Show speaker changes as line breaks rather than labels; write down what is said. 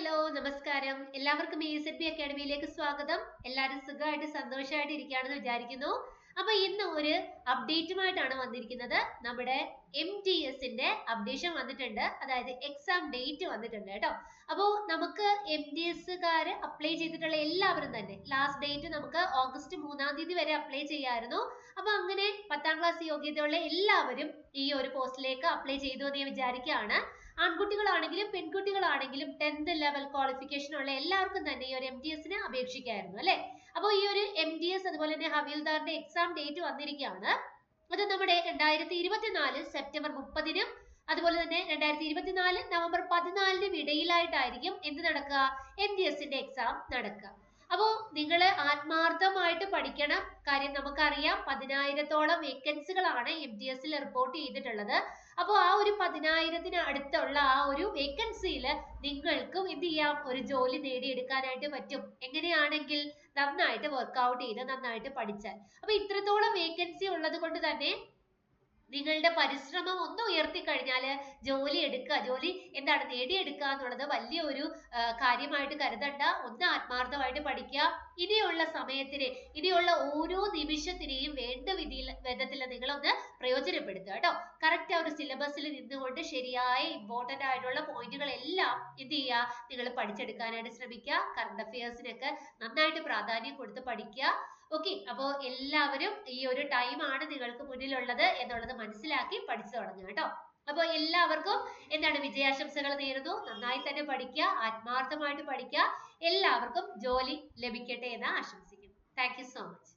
Hello നമസ്കാരം. എല്ലാവർക്കും A S B അക്കാഡമിയിലേക്ക് സ്വാഗതം. എല്ലാവരും സുഖമായിട്ട് സന്തോഷമായിട്ട് ഇരിക്കുകയാണെന്ന് വിചാരിക്കുന്നു. അപ്പൊ ഇന്ന് ഒരു അപ്ഡേറ്റുമായിട്ടാണ് വന്നിരിക്കുന്നത്. നമ്മുടെ എം ടി എസിന്റെ അപ്ഡേഷൻ വന്നിട്ടുണ്ട്. അതായത് എക്സാം ഡേറ്റ് വന്നിട്ടുണ്ട് കേട്ടോ. അപ്പോൾ നമുക്ക് എം ടി എസ്സുകാര് അപ്ലൈ ചെയ്തിട്ടുള്ള എല്ലാവരും തന്നെ ലാസ്റ്റ് ഡേറ്റ് നമുക്ക് ഓഗസ്റ്റ് മൂന്നാം തീയതി വരെ അപ്ലൈ ചെയ്യാമായിരുന്നു അപ്പൊ അങ്ങനെ പത്താം ക്ലാസ് യോഗ്യതയുള്ള എല്ലാവരും ഈ ഒരു പോസ്റ്റിലേക്ക് അപ്ലൈ ചെയ്തു എന്ന് ഞാൻ വിചാരിക്കുകയാണ്. ആൺകുട്ടികളാണെങ്കിലും പെൺകുട്ടികളാണെങ്കിലും ടെൻത്ത് ലെവൽ ക്വാളിഫിക്കേഷൻ ഉള്ള എല്ലാവർക്കും തന്നെ ഈ ഒരു എം ടി എസിന് അപേക്ഷിക്കായിരുന്നു അല്ലെ? അപ്പോൾ ഈ ഒരു എം എസ് അതുപോലെ തന്നെ ഹവീൽദാറിന്റെ എക്സാം ഡേറ്റ് വന്നിരിക്കുകയാണ്. അത് നമ്മുടെ രണ്ടായിരത്തി ഇരുപത്തിനാല് സെപ്റ്റംബർ മുപ്പതിനും അതുപോലെ തന്നെ രണ്ടായിരത്തി ഇരുപത്തിനാല് നവംബർ പതിനാലിനും ഇടയിലായിട്ടായിരിക്കും എന്ത് നടക്കുക? എം ടി എസിന്റെ എക്സാം നടക്കുക. അപ്പോൾ നിങ്ങൾ ആത്മാർത്ഥമായിട്ട് പഠിക്കണം കാര്യം നമുക്കറിയാം. പതിനായിരത്തോളം വേക്കൻസികളാണ് എം ടി എസിൽ റിപ്പോർട്ട് ചെയ്തിട്ടുള്ളത്. അപ്പോൾ ആ ഒരു പതിനായിരത്തിന് അടുത്തുള്ള ആ ഒരു വേക്കൻസിയിൽ നിങ്ങൾക്കും എന്ത് ചെയ്യാം? ഒരു ജോലി നേടിയെടുക്കാനായിട്ട് പറ്റും. എങ്ങനെയാണെങ്കിൽ നന്നായിട്ട് വർക്ക്ഔട്ട് ചെയ്ത് നന്നായിട്ട് പഠിച്ചാൽ. അപ്പൊ ഇത്രത്തോളം വേക്കൻസി ഉള്ളത് കൊണ്ട് തന്നെ നിങ്ങളുടെ പരിശ്രമം ഒന്ന് ഉയർത്തി കഴിഞ്ഞാൽ ജോലി എടുക്കുക. ജോലി എന്താണ്? നേടിയെടുക്കുക എന്നുള്ളത് വലിയൊരു കാര്യമായിട്ട് കരുതണ്ട. ഒന്ന് ആത്മാർത്ഥമായിട്ട് പഠിക്കുക. ഇനിയുള്ള സമയത്തിന് ഇനിയുള്ള ഓരോ നിമിഷത്തിനെയും വേണ്ട വിധിയിൽ വിധത്തിൽ നിങ്ങളൊന്ന് പ്രയോജനപ്പെടുത്തുക കേട്ടോ. കറക്റ്റ് ആ ഒരു സിലബസിൽ നിന്നുകൊണ്ട് ശരിയായ ഇമ്പോർട്ടന്റ് ആയിട്ടുള്ള പോയിന്റുകൾ എല്ലാം എന്ത് ചെയ്യുക? നിങ്ങൾ പഠിച്ചെടുക്കാനായിട്ട് ശ്രമിക്കുക. കറണ്ട് അഫയേഴ്സിനൊക്കെ നന്നായിട്ട് പ്രാധാന്യം കൊടുത്ത് പഠിക്കുക. ഓക്കെ അപ്പോൾ എല്ലാവരും ഈ ഒരു ടൈം ആണ് നിങ്ങൾക്ക് മുന്നിലുള്ളത് എന്നുള്ളത് മനസ്സിലാക്കി പഠിച്ചു തുടങ്ങുക കേട്ടോ. അപ്പോൾ എല്ലാവർക്കും എന്താണ് വിജയാശംസകൾ നേരുന്നു. നന്നായി തന്നെ പഠിക്കുക ആത്മാർത്ഥമായിട്ട് പഠിക്കുക. എല്ലാവർക്കും ജോലി ലഭിക്കട്ടെ എന്ന് ആശംസിക്കുന്നു. Thank so much